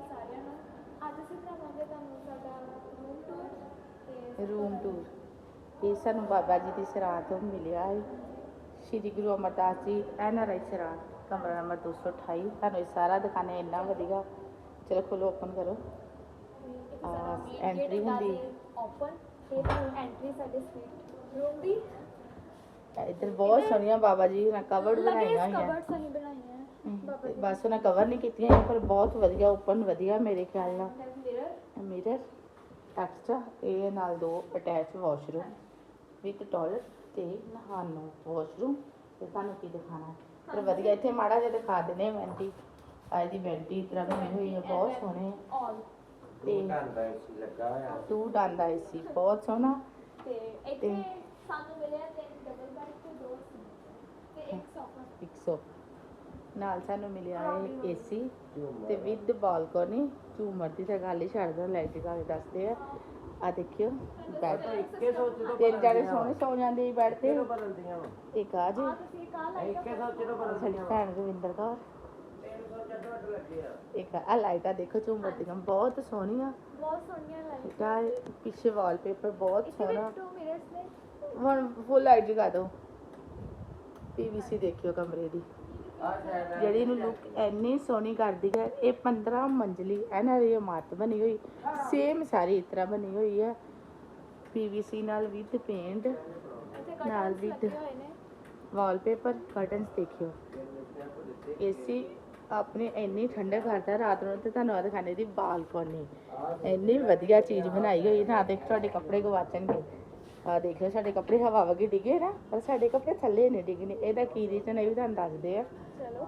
ਅਕਾਲ ਸਾਰਿਆਂ ਨੂੰ ਅੱਜ ਅਸੀਂ ਕਰਾਵਾਂਗੇ ਤੁਹਾਨੂੰ ਸਾਡਾ ਰੂਮ ਟੂਰ ਤੇ ਰੂਮ ਟੂਰ ਇਹ ਸਾਨੂੰ ਬਾਬਾ ਜੀ ਦੀ ਸਰਾਧ ਤੋਂ ਮਿਲਿਆ ਹੈ। Shri Guru Amardas ji N R I ਸਰਾਧ ਕਮਰਾ ਨੰਬਰ 228 ਤੁਹਾਨੂੰ ਇਹ ਸਾਰਾ ਦਿਖਾਣੇ ਇੰਨਾ ਵਧੀਆ। ਚਲੋ ਖੋਲੋ ਓਪਨ ਕਰੋ। ਐਂਟਰੀ ਹੁੰਦੀ। ਓਪਨ ਤੇ ਐਂਟਰੀ ਸਾਡੇ ਸਵੀਟ ਰੂਮ ਦੀ। ਇੱਧਰ ਬਹੁਤ ਸੋਹਣੀਆਂ ਬਾਬਾ ਜੀ ਨੇ ਕਵਰਡ ਬਣਾਈਆਂ ਹੋਈਆਂ। ਕਬਰਡਸ ਅਸੀਂ ਬਣਾਈਆਂ। ਤੇ ਬਸ ਉਹਨਾਂ ਕਵਰ ਨਹੀਂ ਕੀਤੀਆਂ ਪਰ ਬਹੁਤ ਵਧੀਆ ਓਪਨ ਵਧੀਆ ਮੇਰੇ ਖਿਆਲ ਨਾਲ। ਮਿਰਰ ਮਿਰਰ ਐਕਸਟਰਾ ਇਹ ਨਾਲ ਦੋ ਅਟੈਚ ਵਾਸ਼ਰੂਮ ਵਿਦ ਟਾਇਲਟ ਤੇ ਨਹਾਉਣ ਨੂੰ ਵਾਸ਼ਰੂਮ ਤੇ ਤੁਹਾਨੂੰ ਕੀ ਦਿਖਾਣਾ ਪਰ ਵਧੀਆ ਇੱਥੇ ਮਾੜਾ ਜਿਹਾ ਦਿਖਾ ਦਿੰਦੇ ਵੈਂਟੀ ਅੱਜ ਦੀ ਵੈਂਟੀ ਇਸ ਤਰ੍ਹਾਂ ਬਣੀ ਹੋਈ ਹੈ ਬਹੁਤ ਸੋਹਣੇ। ਆਲ ਤੇ ਘੰਟਾ ਏਸੀ ਲੱਗਾ ਹੋਇਆ। ਟੂ ਡਾਂਦਾ ਏਸੀ ਬਹੁਤ ਸੋਹਣਾ। ਤੇ ਇੱਥੇ ਤੇ- ਸਾਨੂੰ ਮਿਲਿਆ ਤਿੰਨ ਡਬਲ ਬੈੱਡ ਤੇ ਦੋ ਸਿੰਗਲ ਤੇ ਇੱਕ ਸੋਫਾ 100 ਨਾਲ ਸਾਨੂੰ ਮਿਲਿਆ ਹੈ ਏਸੀ ਤੇ ਵਿਦ ਬਾਲਕਨੀ ਝੂਮਰ ਦੀ ਤਾਂ ਗੱਲ ਹੀ ਛੱਡ ਦੋ ਲਾਈਟ ਦਾ ਦੱਸਦੇ ਆ। ਆ ਦੇਖਿਓ ਬੈੱਡ ਇੱਕੇ ਸੋਚ ਤੋਂ ਤਿੰਨ ਜਾਣੇ ਸੋਹਣੇ ਸੌ ਜਾਂਦੇ ਬੈੱਡ ਤੇ। ਇੱਕ ਆ ਜੀ। ਸਾਡੀ ਭੈਣ ਰਵਿੰਦਰ ਕੌਰ। ਇੱਕ ਆ ਲਾਈਟਾਂ ਦੇਖੋ ਝੂਮਰ ਦੀਆਂ ਬਹੁਤ ਸੋਹਣੀਆਂ। ਬਹੁਤ ਸੋਹਣੀਆਂ ਲਾਈਟ ਪਿੱਛੇ ਵਾਲਪੇਪਰ ਬਹੁਤ ਸੋਹਣਾ। ਹੁਣ ਫੁੱਲ ਲਾਈਟ ਜਗਾ ਦਿਓ ਪੀਵੀਸੀ ਦੇਖਿਓ ਕਮਰੇ ਦੀ। ਜਿਹੜੀ ਨੂੰ ਲੁੱਕ ਇੰਨੀ ਸੋਹਣੀ ਕਰਦੀ ਹੈ, ਇਹ 15 ਮੰਜ਼ਲੀ, ਇਹਨਾਂ ਦੀ ਇਮਾਰਤ ਬਣੀ ਹੋਈ ਸੇਮ ਸਾਰੀ ਇਸ ਤਰ੍ਹਾਂ ਬਣੀ ਹੋਈ ਹੈ। ਪੀਵੀਸੀ ਨਾਲ ਵਿਦ ਪੇਂਟ ਨਾਲ ਕਰਟਨਸ ਵਾਲਪੇਪਰ ਕਰਟਨਸ ਦੇਖਿਓ। ਏਸੀ ਆਪਣੇ ਇੰਨੀ ਠੰਡਾ ਕਰਦਾ, ਰਾਤ ਨੂੰ ਤੇ ਤੁਹਾਨੂੰ ਆ ਦਿਖਾਣੇ ਦੀ ਬਾਲਕੋਨੀ ਇੰਨੀ ਵਧੀਆ ਚੀਜ਼ ਬਣਾਈ ਹੋਈ, ਨਾ ਦੇਖ ਤੁਹਾਡੇ ਕੱਪੜੇ ਗਵਾਚਣਗੇ। ਆ ਦੇਖਿਓ ਸਾਡੇ ਕੱਪੜੇ ਹਵਾ ਵਗੀ ਡਿੱਗੇ ਨਾ ਪਰ ਸਾਡੇ ਕੱਪੜੇ ਥੱਲੇ ਨਹੀਂ ਡਿੱਗਣੇ। ਇਹਦਾ ਕੀ ਰੀਜ਼ਨ ਇਹ ਵੀ ਤੁਹਾਨੂੰ ਦੱਸਦੇ ਆ। ਚਲੋ।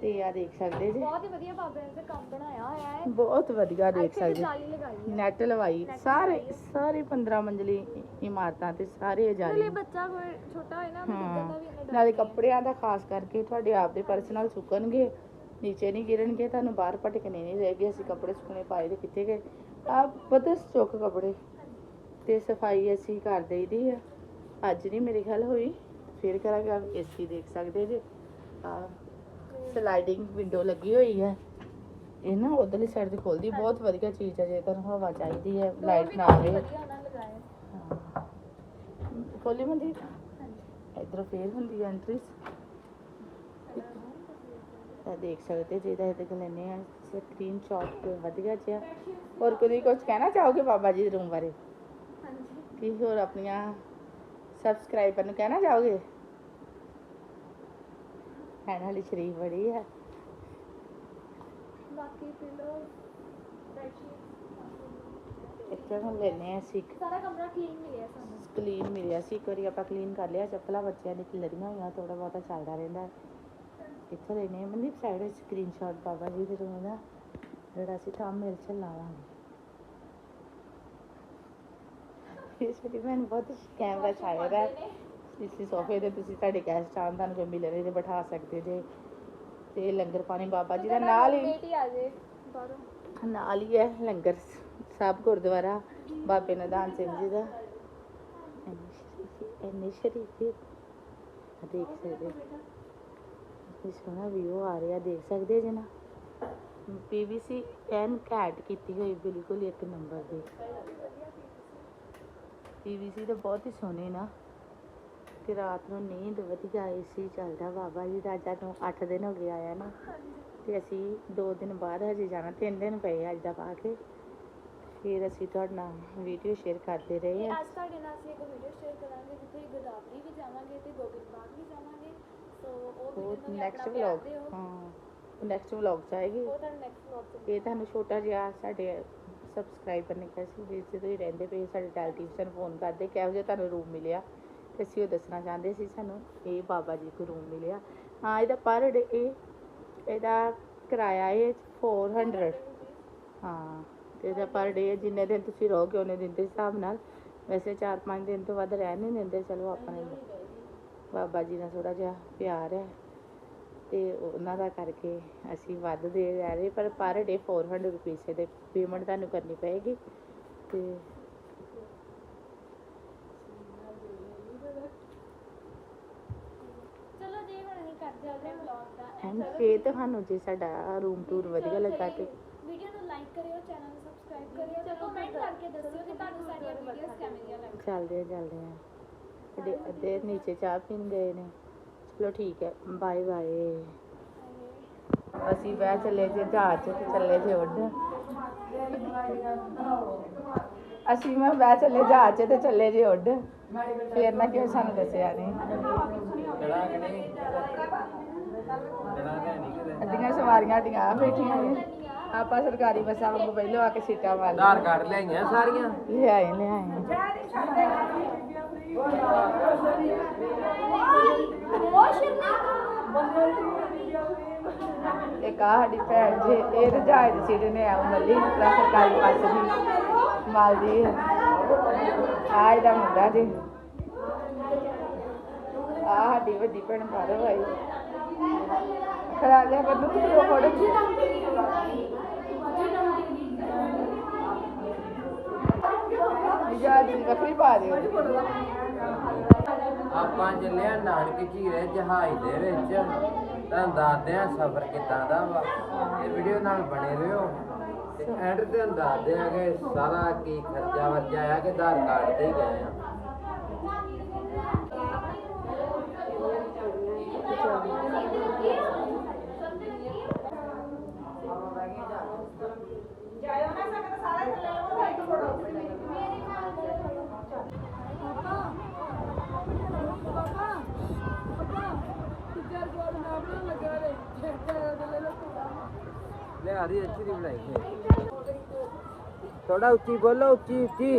ਤੇ ਆ ਦੇਖ ਸਕਦੇ ਜੀ। ਬਹੁਤ ਹੀ ਵਧੀਆ ਬਾਬੇ ਨੇ ਕੰਮ ਬਣਾਇਆ ਹੋਇਆ ਹੈ। ਬਹੁਤ ਵਧੀਆ ਦੇਖ ਸਕਦੇ। ਜਾਲੀ ਲਗਾਈ ਨੈਟ ਲਵਾਈ। ਸਾਰੇ ਸਾਰੇ 15 ਮੰਜ਼ਲੀ ਇਮਾਰਤਾਂ ਤੇ ਸਾਰੇ ਨਾਲੇ ਜਾਰੀ ਬੱਚਾ ਕੋਈ ਛੋਟਾ ਹੋਏ ਨਾ ਉਹਨੂੰ ਹਾਂ। ਡਿੱਗਣ ਦਾ ਵੀ ਇੰਨਾ ਨਾਲੇ। ਕੱਪੜਿਆਂ ਦਾ ਖਾਸ ਕਰਕੇ ਤੁਹਾਡੇ ਆਪ ਦੇ ਪਰਸਨਲ ਸੁੱਕਣਗੇ ਨੀਚੇ ਨਹੀਂ ਗਿਰਨਗੇ ਤੁਹਾਨੂੰ ਬਾਹਰ ਭਟਕਣੇ ਨਹੀਂ ਰਹੇਗੇ ਅਸੀਂ ਕੱਪੜੇ ਸੁੱਕਣੇ ਪਾਏ ਤੇ ਕਿੱਥੇ ਗਏ? ਆ ਬਦਸ ਚੁੱਕ ਕੱਪੜੇ। ਤੇ ਸਫ਼ਾਈ ਅਸੀਂ ਕਰ ਦੇਈਦੀ ਆ। ਅੱਜ ਨਹੀਂ ਮੇਰੇ ਖਿਆਲ ਹੋਈ। ਫਿਰ ਕਰਾਂਗੇ ਏਸੀ ਦੇਖ ਸਕਦੇ ਜੇ। ਆ ਸਲਾਈਡਿੰਗ ਵਿੰਡੋ ਲੱਗੀ ਹੋਈ ਹੈ ਇਹ ਨਾ ਉਧਰਲੀ ਸਾਈਡ ਤੇ ਖੋਲਦੀ ਬਹੁਤ ਵਧੀਆ ਚੀਜ਼ ਹੈ ਜੇ ਤੁਹਾਨੂੰ ਹਵਾ ਚਾਹੀਦੀ ਹੈ ਲਾਈਟ ਨਾ ਆਵੇ। ਨੇ ਖੋਲੀ ਮੰਦੀ? ਇਧਰੋਂ ਫੇਰ ਹੁੰਦੀ ਐਂਟਰੀ ਤਾਂ ਦੇਖ ਸਕਦੇ ਜੇ ਇਹਦਾ ਇਹਦੇ ਕੋਲ ਆ। ਸਕਰੀਨ ਸ਼ਾਟ ਵਧੀਆ ਜਿਹਾ। ਹੋਰ ਕੋਈ ਕੁਝ ਕਹਿਣਾ ਚਾਹੋਗੇ ਬਾਬਾ ਜੀ ਦੇ ਰੂਮ ਬਾਰੇ? ਕੀ ਹੋਰ ਆਪਣੀਆਂ ਸਬਸਕ੍ਰਾਈਬਰ ਨੂੰ ਕਹਿਣਾ ਚਾਹੋਗੇ? ਭੈਣ ਵਾਲੀ ਸ਼ਰੀਫ ਬੜੀ ਹੈ ਬਾਕੀ ਪਿਲੋ ਇੱਥੇ ਹੁਣ ਲੈਨੇ ਆ ਸਿੱਖ ਸਾਰਾ ਕਮਰਾ ਕਲੀਨ ਮਿਲਿਆ ਸਾਨੂੰ। ਕਲੀਨ ਮਿਲਿਆ ਸੀ ਇੱਕ ਵਾਰੀ ਆਪਾਂ ਕਲੀਨ ਕਰ ਲਿਆ ਚੱਪਲਾਂ ਬੱਚਿਆਂ ਦੀ ਖਿਲਰੀਆਂ ਹੋਈਆਂ ਥੋੜਾ ਬਹੁਤਾ ਚੱਲਦਾ ਰਹਿੰਦਾ। ਇੱਥੋਂ ਲੈਨੇ ਮਨਦੀਪ ਸਾਈਡ ਵਿੱਚ ਸਕਰੀਨਸ਼ਾਟ ਬਾਬਾ ਜੀ ਦੇ ਰੂਮ ਦਾ ਜਿਹੜਾ ਅਸੀਂ ਮਿਲ ਚ ਲਾਵਾਂਗੇ ਸਾਡੀ ਭੈਣ ਬਹੁਤ ਕੈਮਰਾ ਚਾਹੀਦਾ ਇਸੇ ਸੋਫੇ ਤੇ ਤੁਸੀਂ ਤੁਹਾਡੇ ਗੈਸਟ ਆਉਣ ਤੁਹਾਨੂੰ ਕੋਈ ਮਿਲ ਰਹੇ ਜੇ ਬਿਠਾ ਸਕਦੇ ਜੇ। ਤੇ ਲੰਗਰ ਪਾਣੀ ਬਾਬਾ ਜੀ ਦਾ ਨਾਲ ਹੀ ਬੇਟੀ ਆ ਜੇ ਬਾਹਰੋਂ। ਨਾਲ ਹੀ ਹੈ ਲੰਗਰ ਸਾਹਿਬ ਗੁਰਦੁਆਰਾ ਬਾਬੇ ਨਦਾਨ ਸਿੰਘ ਜੀ ਦਾ। ਇੰਨੀ ਸ਼ਰੀਫੀ। ਦੇਖ ਸਕਦੇ ਹੋ। ਇਹ ਸੋਹਣਾ ਵੀਊ ਆ ਰਿਹਾ ਦੇਖ ਸਕਦੇ ਜੇ ਨਾ ਪੀਵੀਸੀ ਐਨ ਘੈਟ ਕੀਤੀ ਹੋਈ ਬਿਲਕੁਲ ਇੱਕ ਨੰਬਰ ਦੀ। ਪੀਵੀਸੀ ਤਾਂ ਬਹੁਤ ਹੀ ਸੋਹਣੇ ਨਾ। ਤੇ ਰਾਤ ਨੂੰ ਨੀਂਦ ਵਧੀਆ ਏਸੀ ਚੱਲਦਾ ਬਾਬਾ ਜੀ ਦਾ। ਅੱਜ ਨੂੰ 8 ਦਿਨ ਹੋ ਗਏ ਆਇਆ ਨਾ। ਤੇ ਅਸੀਂ 2 ਦਿਨ ਬਾਅਦ ਹਜੇ ਜਾਣਾ 3 ਦਿਨ ਪਏ ਅੱਜ ਦਾ ਪਾ ਕੇ। ਫਿਰ ਅਸੀਂ ਤੁਹਾਡੇ ਨਾਲ ਵੀਡੀਓ ਸ਼ੇਅਰ ਕਰਦੇ ਰਹੇ ਹਾਂ ਅੱਜ ਤੁਹਾਡੇ ਨਾਲ ਅਸੀਂ ਇੱਕ ਵੀਡੀਓ ਸ਼ੇਅਰ ਕਰਾਂਗੇ ਜਿੱਥੇ ਗੋਦਾਵਰੀ ਵੀ ਜਾਵਾਂਗੇ ਤੇ ਗੋਬਿੰਦ ਬਾਗ ਵੀ ਜਾਵਾਂਗੇ। ਸੋ ਉਹ ਉਹ ਵੀਡੀਓ ਨੂੰ ਨੈਕਸਟ ਵਲੌਗ ਹਾਂ। ਨੈਕਸਟ ਵਲੌਗ ਚ ਆਏਗੀ। ਉਹ ਤੁਹਾਨੂੰ ਨੈਕਸਟ ਵਲੌਗ ਚ ਇਹ ਤੁਹਾਨੂੰ ਛੋਟਾ ਜਿਹਾ ਸਾਡੇ ਸਬਸਕ੍ਰਾਈਬਰ ਨੇ ਕਿਹਾ ਸੀ ਜਿਸ ਜਦੋਂ ਹੀ ਰਹਿੰਦੇ ਪਏ, ਸਾਡੇ ਟੈਲੀਵਿਜ਼ਨ ਫੋਨ ਕਰਦੇ, ਕਿਹੋ ਜਿਹਾ ਤੁਹਾਨੂੰ ਰੂਮ ਮਿਲਿਆ? ਤੇ ਅਸੀਂ ਉਹ ਦੱਸਣਾ ਚਾਹੁੰਦੇ ਸੀ, ਸਾਨੂੰ ਇਹ ਬਾਬਾ ਜੀ ਕੋ ਰੂਮ ਮਿਲਿਆ। ਹਾਂ, ਇਹਦਾ ਪਰ ਡੇ ਇਹ, ਇਹਦਾ ਕਿਰਾਇਆ ਹੈ 400 ਹਾਂ, ਤੇ ਇਹਦਾ ਪਰ ਡੇ ਜਿੰਨੇ ਦਿਨ ਤੁਸੀਂ ਰਹੋਗੇ, ਉਹਨੇ ਦਿਨ ਦੇ ਹਿਸਾਬ ਨਾਲ। ਵੈਸੇ 4-5 ਦਿਨ ਤੋਂ ਵੱਧ ਰਹਿ ਨਹੀਂ ਦਿੰਦੇ, ਚਲੋ ਆਪਣੇ ਬਾਬਾ ਜੀ ਨਾਲ ਥੋੜਾ ਜਿਹਾ ਪਿਆਰ ਹੈ। ਤੇ ਉਹਨਾਂ ਦਾ ਕਰਕੇ ਅਸੀਂ ਵੱਧ ਦੇ ਰਹਿ ਰਹੇ ਪਰ ਪਰ ਡੇ 400 ਰੁਪਏ ਦੇ ਪੇਮੈਂਟ ਤੁਹਾਨੂੰ ਕਰਨੀ ਪਏਗੀ। ਤੇ ਚਲੋ ਜੀ ਫੇਰ ਤੁਹਾਨੂੰ ਜੇ ਸਾਡਾ ਰੂਮ ਟੂਰ ਵਧੀਆ ਲੱਗਾ ਤੇ ਵੀਡੀਓ ਨੂੰ ਲਾਈਕ ਕਰਿਓ ਚੈਨਲ ਨੂੰ ਸਬਸਕ੍ਰਾਈਬ ਕਰਿਓ ਤੇ ਕਮੈਂਟ ਕਰਕੇ ਦੱਸਿਓ ਕਿ ਤੁਹਾਨੂੰ ਸਾਡੀਆਂ ਵੀਡੀਓਜ਼ ਕਿਵੇਂ ਦੀਆਂ ਲੱਗੀਆਂ ਚੱਲਦੇ ਆ ਚੱਲਦੇ ਆ ਅੱਧੇ ਨੀਚੇ ਚਾਹ ਪੀਣ ਗਏ ਨੇ। ਚਲੋ ਠੀਕ ਹੈ ਬਾਏ ਬਾਏ। ਅਸੀਂ ਬਹਿ ਚੱਲੇ ਜੇ ਜਹਾਜ਼ 'ਚ ਤੇ ਚੱਲੇ ਜੇ ਉੱਡ। ਅਸੀਂ ਮੈਂ ਬਹਿ ਚੱਲੇ ਜਹਾਜ਼ 'ਚ ਤੇ ਚੱਲੇ ਜੇ ਉੱਡ। ਫੇਰ ਨਾ ਕਿਉਂ ਸਾਨੂੰ ਦੱਸਿਆ ਨਹੀਂ ਅੱਡੀਆਂ ਸਵਾਰੀਆਂ ਅੱਡੀਆਂ ਆ ਬੈਠੀਆਂ ਨੇ। ਆਪਾਂ ਸਰਕਾਰੀ ਬੱਸਾਂ ਵਾਂਗੂ ਪਹਿਲੋਂ ਆ ਕੇ ਸੀਟਾਂ ਮਾਰ ਆਧਾਰ ਕਾਰਡ ਲਿਆਈਆਂ ਸਾਰੀਆਂ? ਲਿਆਏ ਲਿਆਏ। ਇੱਕ ਸਾਡੀ ਭੈਣ ਜੇ, ਇਹ ਤੇ ਜਹਾਜ਼ ਦੀ ਨੇ ਆਉ ਮੱਲੀ ਨਾ ਸਰਕਾਰੀ ਬੱਸ ਦੀ। ਮਾਲ ਦੀ। ਆ ਇਹਦਾ ਮੁੰਡਾ ਜੀ। ਆ ਸਾਡੀ ਵੱਡੀ ਭੈਣ ਬਾਹਰੋਂ ਆਈ। ਖੜਾ ਲਿਆ ਕਰ ਤੂੰ ਕਿਉਂ ਫੋੜ। ਜਹਾਜ਼ ਦੀ ਵੱਖਰੀ ਪਾ ਦਿਓ। ਆਪਾਂ ਚੱਲੇ ਨਾਨਕ ਝੀਰੇ ਜਹਾਜ਼ ਦੇ ਵਿੱਚ ਤੁਹਾਨੂੰ ਦੱਸਦੇ ਆ ਸਫ਼ਰ ਕਿੱਦਾਂ ਦਾ ਵਾ? ਇਹ ਵੀਡੀਓ ਨਾਲ ਬਣੇ ਰਹੋ। ਤੇ ਐਂਡ ਤੇ ਦੱਸਦੇ ਆ ਕਿ ਸਾਰਾ ਕੀ ਖਰਚਾ ਵਰਜਾ ਆ ਕਿ ਆਧਾਰ ਕਾਰਡ ਤੇ ਹੀ ਗਏ ਆ। ਲੈ ਆ ਰਹੀ ਅੱਛੀ ਦੀ ਬਣਾਈ ਹੈ। ਥੋੜਾ ਉੱਚੀ ਬੋਲੋ ਉੱਚੀ ਉੱਚੀ।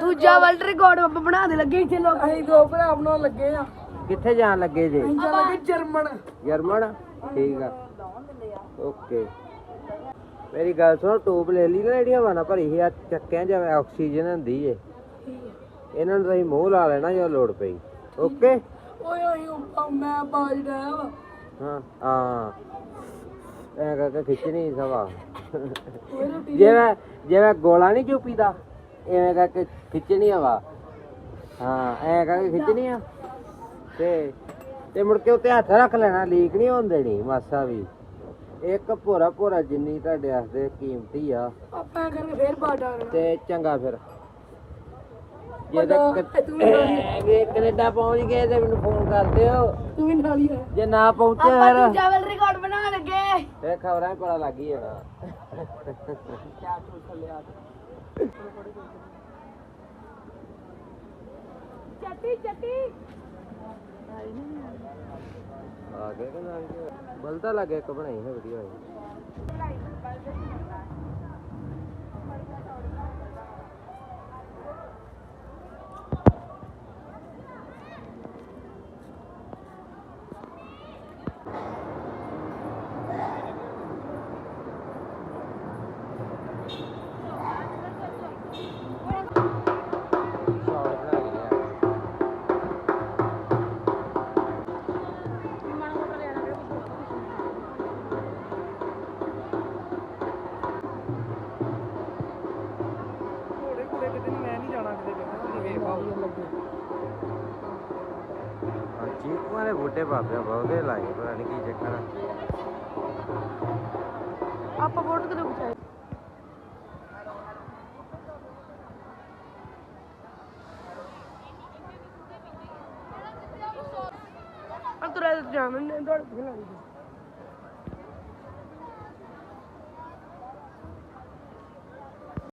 ਦੂਜਾ ਵਰਲਡ ਰਿਕਾਰਡ ਆਪਾਂ ਬਣਾ ਦੇ ਲੱਗੇ ਇੱਥੇ ਲੋਕ। ਅਸੀਂ ਦੋ ਭਰਾ ਬਣਾਉਣ ਲੱਗੇ ਆ। ਕਿੱਥੇ ਜਾਣ ਲੱਗੇ ਜੇ? ਅਸੀਂ ਜਾਣ ਲੱਗੇ ਜਰਮਨ। ਜਰਮਨ? ਠੀਕ ਆ। ਓਕੇ। ਮੇਰੀ ਗੱਲ ਸੁਣੋ ਟੂਬ ਲੈ ਲਈ ਨਾ ਜਿਹੜੀਆਂ ਨਾਲ ਭਰੀ ਸੀ ਆ ਚੱਕਿਆਂ ਜਿਵੇਂ ਆਕਸੀਜਨ ਹੁੰਦੀ ਏ ਇਹਨਾਂ ਨੂੰ ਤੁਸੀਂ ਮੂੰਹ ਲਾ ਲੈਣਾ ਜਦੋਂ ਲੋੜ ਪਈ। ਓਕੇ? ਓਏ ਓਏ ਉੱਪਾ ਮੈਂ ਬਾਜ ਡਾਇਆ ਵਾ। ਹਾਂ ਹਾਂ। ਐ ਕਰਕੇ ਖਿੱਚਣੀ ਸਵਾ। ਓਏ ਰੋਟੀ ਜਿਵੇਂ ਜਿਵੇਂ ਗੋਲਾ ਨਹੀਂ ਚੁੱਪੀਦਾ ਐਵੇਂ ਕਰਕੇ ਖਿੱਚਣੀ ਹਵਾ। ਹਾਂ ਐ ਕਰਕੇ ਖਿੱਚਣੀ ਆ। ਤੇ ਤੇ ਮੁੜ ਕੇ ਉੱਤੇ ਹੱਥ ਰੱਖ ਲੈਣਾ ਲੀਕ ਨਹੀਂ ਹੋਣ ਦੇਣੀ ਮਾਸਾ ਵੀ। ਇੱਕ ਭੋਰਾ ਭੋਰਾ ਜਿੰਨੀ ਤੁਹਾਡੇ ਵਾਸਤੇ ਕੀਮਤੀ ਆ। ਆਪਾਂ ਕਰਕੇ ਫੇਰ ਬਾਜ ਡਾਣਾ ਤੇ ਚੰਗਾ ਫਿਰ। ਜੇ ਪਤਾ, ਤੱਕ ਤੂੰ ਵੀ ਨਾਲ ਹੀ ਕੈਨੇਡਾ ਪਹੁੰਚ ਗਏ ਤੇ ਮੈਨੂੰ ਫੋਨ ਕਰ ਦਿਓ। ਤੂੰ ਵੀ ਨਾਲ ਹੀ ਆ। ਜੇ ਨਾ ਪਹੁੰਚੇ ਆਪਾਂ ਫਿਰ ਦੂਜਾ ਵਰਲਡ ਰਿਕਾਰਡ ਬਣਾ ਲੱਗੇ। ਤੇ ਖਬਰਾਂ 'ਚ ਪਤਾ ਲੱਗ ਹੀ ਜਾਣਾ ਚੱਟੀ ਚੱਟੀ। ਆ ਗਏ ਕਿ ਨਾ ਬਲਦਾ ਲੱਗੇ ਇੱਕ ਬਣਾਈ ਹੈ ਵੀਡੀਓ ਹੈ ਚੀਕੂਆਂ ਦੇ ਬੂਟੇ ਬਾਬਿਆ ਬਹੁਤੇ ਲਾਏ, ਪਤਾ ਨਹੀਂ ਕੀ ਚੱਕਰ ਆ। ਆਪਾਂ ਫੋਟੋ ਕਦੋਂ ਖਿਚਾਈ। ਅੰਤਰਾ ਜਾਣ ਨੇ ਦੌੜ ਕੇ ਲਾਣੀ